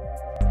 you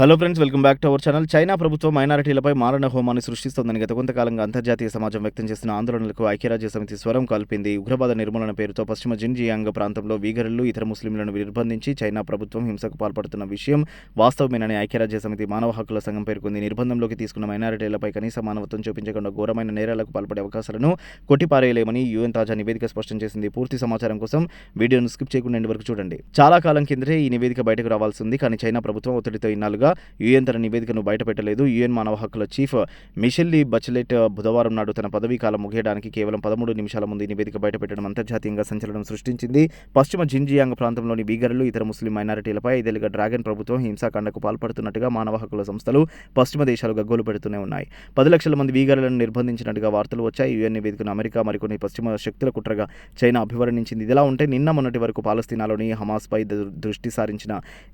hello friends welcome back to our channel. China ప్రభుత్వం మైనారిటీలపై మారణ హోమాన్ని సృష్టిస్తోందని గత కొంతకాలంగా అంతర్జాతీయ సమాజం వ్యక్తం చేసిన ఆందోళనలకు ఐక్యరాజ్య సమితి స్వరం కల్పింది. ఉగ్రవాద నిర్మూలన పేరుతో పశ్చిమ జిన్జియాంగ్ ప్రాంతంలో వీగరులు ఇతర ముస్లింలను నిర్బంధించి చైనా ప్రభుత్వం హింసకు పాల్పడుతున్న విషయం వాస్తవమేనని ఐక్యరాజ్య సమితి మానవ హక్కుల సంఘం పేర్కొంది. నిర్బంధంలోకి తీసుకున్న మైనారిటీలపై కనీస మానవత్వం చూపించకుండా ఘోరమైన నేరాలకు పాల్పడే అవకాశాలను కొట్టిపారేయలేమని యుఎన్ తాజా నివేదిక స్పష్టం చేసింది. పూర్తి సమాచారం కోసం వీడియోను స్కిప్ చేయకుండా వరకు చూడండి. చాలా కాలం కిందటే ఈ నివేదిక బయటకు రావాల్సింది కానీ చైనా ప్రభుత్వం ఒత్తిడితో ఇన్నాళ్ళుగా యుఎన్ తన నివేదికను బయటపెట్టలేదు. యుఎన్ మానవ హక్కుల చీఫ్ మిషెల్లీ బచ్లెట్ బుధవారం నాడు తన పదవీ కాలం ముగియడానికి కేవలం పదమూడు నిమిషాల ముందు ఈ నివేదిక బయటపెట్టడం అంతర్జాతీయంగా సంచలనం సృష్టించింది. పశ్చిమ జింజియాంగ్ ప్రాంతంలోని బీగర్లు ఇతర ముస్లిం మైనారిటీలపై ఐదేళ్ళుగా డ్రాగన్ ప్రభుత్వం హింసాకాండకు పాల్పడుతున్నట్టుగా మానవ హక్కుల సంస్థలు పశ్చిమ దేశాలు గగ్గోలు పెడుతూనే ఉన్నాయి. పది లక్షల మంది వీగర్లను నిర్బంధించినట్టుగా వార్తలు వచ్చాయి. యుఎన్ నివేదికను అమెరికా మరికొన్ని పశ్చిమ శక్తుల కుట్రగా చైనా అభివర్ణించింది. ఇదిలా ఉంటే నిన్న మొన్నటి వరకు పాలస్తీనాలోని హమాస్పై దృష్టి సారించిన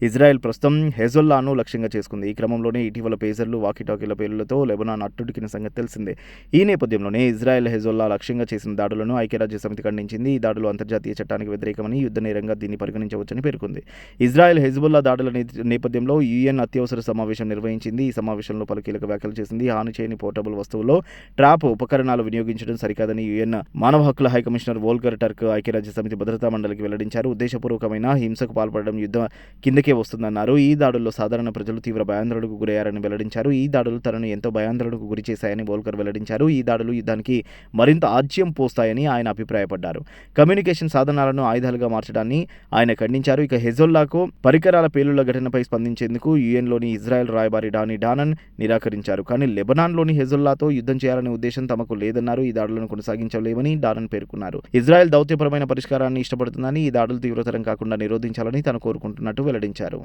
ఇజ్రాయెల్ ప్రస్తుతం హెజొల్లాను లక్ష్యంగా చేసుకుంది. ఈ క్రమంలోనే ఇటీవల పేజర్లు వాకిటాకీల పేర్లతో లెబనాన్ అట్టుడికిన సంగతి తెలిసిందే. ఈ నేపథ్యంలోనే ఇజ్రాయెల్ హెజోల్లా లక్ష్యంగా చేసిన దాడులను ఐక్యరాజ్య సమితి ఖండించింది. ఈ దాడులు అంతర్జాతీయ చట్టానికి వ్యతిరేకమని యుద్ధ నేరంగా దీన్ని పరిగణించవచ్చని పేర్కొంది. ఇజ్రాయెల్ హెజ్బుల్లా దాడుల నేపథ్యంలో యుఎన్ అత్యవసర సమావేశం నిర్వహించింది. ఈ సమావేశంలో పలు కీలక వ్యాఖ్యలు చేసింది. హాని చేయని పోర్టబుల్ వస్తువుల్లో ట్రాప్ ఉపకరణాలు వినియోగించడం సరికాదని యుఎన్ మానవ హక్కుల హై కమిషనర్ వోల్కర్ టర్క్ ఐక్యరాజ్య సమితి భద్రతా మండలికి వెల్లడించారు. ఉద్దేశపూర్వకమైన హింసకు పాల్పడడం యుద్ధం కిందకే వస్తుందన్నారు. ఈ దాడుల్లో సాధారణ ప్రజలు తీవ్ర భయాందోళనకు గురయ్యారని వెల్లడించారు. ఈ దాడులు తనను ఎంతో భయాందోళనకు గురి చేశాయని బోల్కర్ వెల్లడించారు. ఈ దాడులు యుద్ధానికి మరింత ఆజ్యం పోస్తాయని ఆయన అభిప్రాయపడ్డారు. కమ్యూనికేషన్ సాధనాలను ఆయుధాలుగా మార్చడాన్ని ఆయన ఖండించారు. ఇక హెజోల్లాకు పరికరాల పేలుళ్ళ ఘటనపై స్పందించేందుకు యుఎన్లోని ఇజ్రాయెల్ రాయబారి డానీ డానన్ నిరాకరించారు. కానీ లెబనాన్లోని హెజొల్లాతో యుద్ధం చేయాలనే ఉద్దేశం తమకు లేదన్నారు. ఈ దాడులను కొనసాగించలేమని డానన్ పేర్కొన్నారు. ఇజ్రాయెల్ దౌత్యపరమైన పరిష్కారాన్ని ఇష్టపడుతుందని ఈ దాడులు తీవ్రతరం కాకుండా నిరోధించాలని తాను కోరుకుంటున్నట్టు వెల్లడించారు.